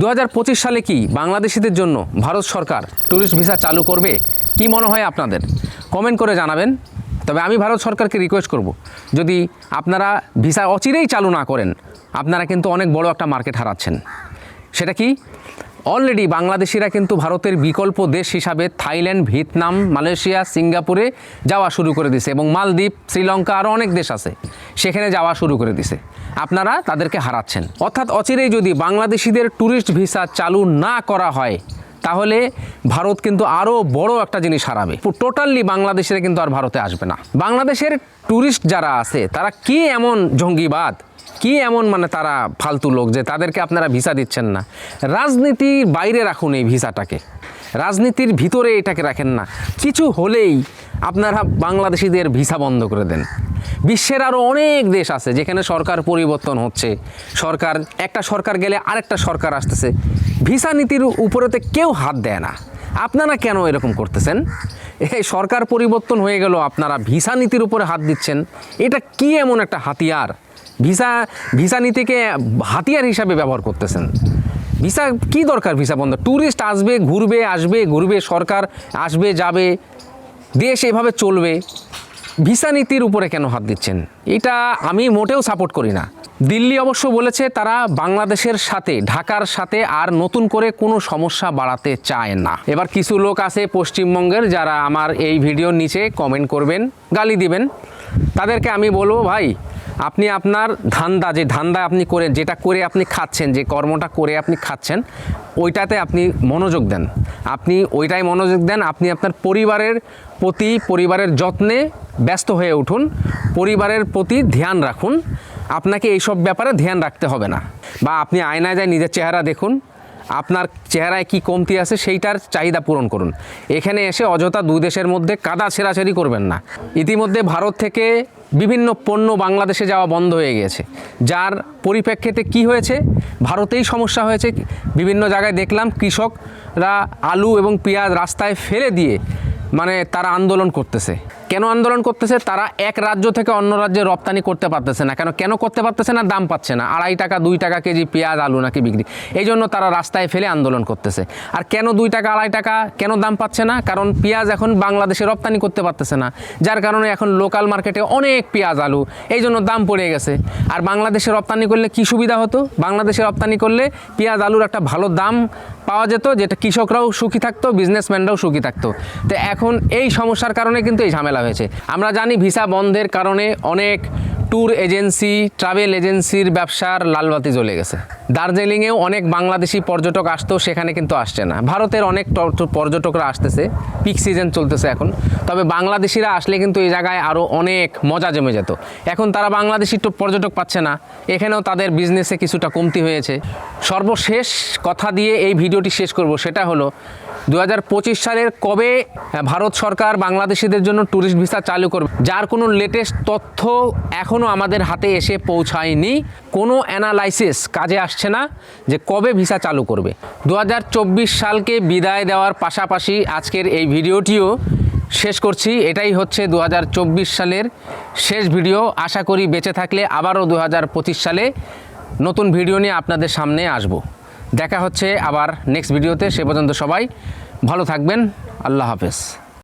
দু হাজার পঁচিশ সালে কি বাংলাদেশিদের জন্য ভারত সরকার ট্যুরিস্ট ভিসা চালু করবে? কি মনে হয় আপনাদের? কমেন্ট করে জানাবেন। তবে আমি ভারত সরকারকে রিকোয়েস্ট করব। যদি আপনারা ভিসা অচিরেই চালু না করেন, আপনারা কিন্তু অনেক বড় একটা মার্কেট হারাচ্ছেন। সেটা কি? অলরেডি বাংলাদেশিরা কিন্তু ভারতের বিকল্প দেশ হিসাবে থাইল্যান্ড, ভিয়েতনাম, মালয়েশিয়া, সিঙ্গাপুরে যাওয়া শুরু করে দিছে এবং মালদ্বীপ, শ্রীলঙ্কা আরও অনেক দেশ আছে, সেখানে যাওয়া শুরু করে দিছে। আপনারা তাদেরকে হারাচ্ছেন। অর্থাৎ অচিরেই যদি বাংলাদেশিদের ট্যুরিস্ট ভিসা চালু না করা হয়, তাহলে ভারত কিন্তু আরও বড় একটা জিনিস হারাবে। টোটালি বাংলাদেশিরা কিন্তু আর ভারতে আসবে না। বাংলাদেশের ট্যুরিস্ট যারা আছে, তারা কি এমন জঙ্গিবাদ? কি এমন মানে তারা ফালতু লোক যে তাদেরকে আপনারা ভিসা দিচ্ছেন না? রাজনীতির বাইরে রাখুন এই ভিসাটাকে। রাজনীতির ভিতরে এটাকে রাখেন না। কিছু হলেই আপনারা বাংলাদেশিদের ভিসা বন্ধ করে দেন। বিশ্বের আরও অনেক দেশ আছে যেখানে সরকার পরিবর্তন হচ্ছে। সরকার, একটা সরকার গেলে আরেকটা সরকার আসতেছে। ভিসা নীতির উপরেতে কেউ হাত দেয় না। আপনারা কেন এরকম করতেছেন? এই সরকার পরিবর্তন হয়ে গেল, আপনারা ভিসা নীতির উপরে হাত দিচ্ছেন। এটা কি এমন একটা হাতিয়ার? ভিসা ভিসা নীতিকে হাতিয়ার হিসাবে ব্যবহার করতেছেন। ভিসা কি দরকার ভিসা বন্ধ? ট্যুরিস্ট আসবে, ঘুরবে আসবে, ঘুরবে, সরকার আসবে, যাবে, দেশ এভাবে চলবে। ভিসা নীতির উপরে কেন হাত দিচ্ছেন? এটা আমি মোটেও সাপোর্ট করি না। দিল্লি অবশ্য বলেছে তারা বাংলাদেশের সাথে, ঢাকার সাথে আর নতুন করে কোনো সমস্যা বাড়াতে চায় না। এবার কিছু লোক আছে পশ্চিমবঙ্গের যারা আমার এই ভিডিওর নিচে কমেন্ট করবেন, গালি দিবেন। তাদেরকে আমি বলব, ভাই আপনি আপনার ধান্দা, যে ধান্দা আপনি করে, যেটা করে আপনি খাচ্ছেন, যে কর্মটা করে আপনি খাচ্ছেন, ওইটাতে আপনি মনোযোগ দেন। আপনি ওইটাই মনোযোগ দেন, আপনি আপনার পরিবারের প্রতি, পরিবারের যত্নে ব্যস্ত হয়ে উঠুন, পরিবারের প্রতি ধ্যান রাখুন। আপনাকে এইসব ব্যাপারে ধ্যান রাখতে হবে না। বা আপনি আয়নায় যায় নিজের চেহারা দেখুন আপনার চেহারায় কি কমতি আছে সেইটার চাহিদা পূরণ করুন। এখানে এসে অযথা দুই দেশের মধ্যে কাদা ছেঁড়াছেড়ি করবেন না। ইতিমধ্যে ভারত থেকে বিভিন্ন পণ্য বাংলাদেশে যাওয়া বন্ধ হয়ে গিয়েছে। যার পরিপ্রেক্ষিতে কি হয়েছে? ভারতেই সমস্যা হয়েছে। বিভিন্ন জায়গায় দেখলাম কৃষকরা আলু এবং পেঁয়াজ রাস্তায় ফেলে দিয়ে মানে তারা আন্দোলন করতেছে। কেন আন্দোলন করতেছে? তারা এক রাজ্য থেকে অন্য রাজ্যে রপ্তানি করতে পারতেছে না। কেন কেন করতে পারতেছে না? দাম পাচ্ছে না। আড়াই টাকা, দুই টাকা কেজি পেঁয়াজ, আলু নাকি বিক্রি? এই জন্য তারা রাস্তায় ফেলে আন্দোলন করতেছে। আর কেন দুই টাকা, আড়াই টাকা? কেন দাম পাচ্ছে না? কারণ পেঁয়াজ এখন বাংলাদেশে রপ্তানি করতে পারতেছে না। যার কারণে এখন লোকাল মার্কেটে অনেক পেঁয়াজ, আলু, এই জন্য দাম পড়ে গেছে। আর বাংলাদেশে রপ্তানি করলে কি সুবিধা হতো? বাংলাদেশে রপ্তানি করলে পেঁয়াজ, আলুর একটা ভালো দাম পাওয়া যেত, যেটা কৃষকরাও সুখী থাকতো বিজনেসম্যানরাও সুখী থাকতো। তো এখন এই সমস্যার কারণে কিন্তু এই ঝামেলা হয়েছে। আমরা জানি ভিসা বন্ধের কারণে অনেক ট্যুর এজেন্সি, ট্রাভেল এজেন্সির ব্যবসার লালবাতি জ্বলে গেছে। দার্জিলিংয়েও অনেক বাংলাদেশি পর্যটক আসতো সেখানে কিন্তু আসছে না। ভারতের অনেক পর্যটকরা আসতেছে। পিক সিজন চলতেছে এখন। তবে বাংলাদেশিরা আসলে কিন্তু এই জায়গায় আরও অনেক মজা জমে যেত। এখন তারা বাংলাদেশি পর্যটক পাচ্ছে না। এখানেও তাদের বিজনেসে কিছুটা কমতি হয়েছে। সর্বশেষ কথা দিয়ে এই ভিডিওটি শেষ করব, সেটা হলো দু হাজার পঁচিশ সালের কবে ভারত সরকার বাংলাদেশিদের জন্য ট্যুরিস্ট ভিসা চালু করবে? যার কোনো লেটেস্ট তথ্য এখনও আমাদের হাতে এসে পৌঁছায়নি। কোনো অ্যানালাইসিস কাজে আসছে না যে কবে ভিসা চালু করবে। দু হাজার চব্বিশ সালকে বিদায় দেওয়ার পাশাপাশি আজকের এই ভিডিওটিও শেষ করছি। এটাই হচ্ছে দু হাজার চব্বিশ সালের শেষ ভিডিও। আশা করি বেঁচে থাকলে আবারও দু হাজার পঁচিশ সালে নতুন ভিডিও নিয়ে আপনাদের সামনে আসব। দেখা হচ্ছে আবার নেক্সট ভিডিওতে সে পর্যন্ত সবাই ভালো থাকবেন আল্লাহ হাফেজ।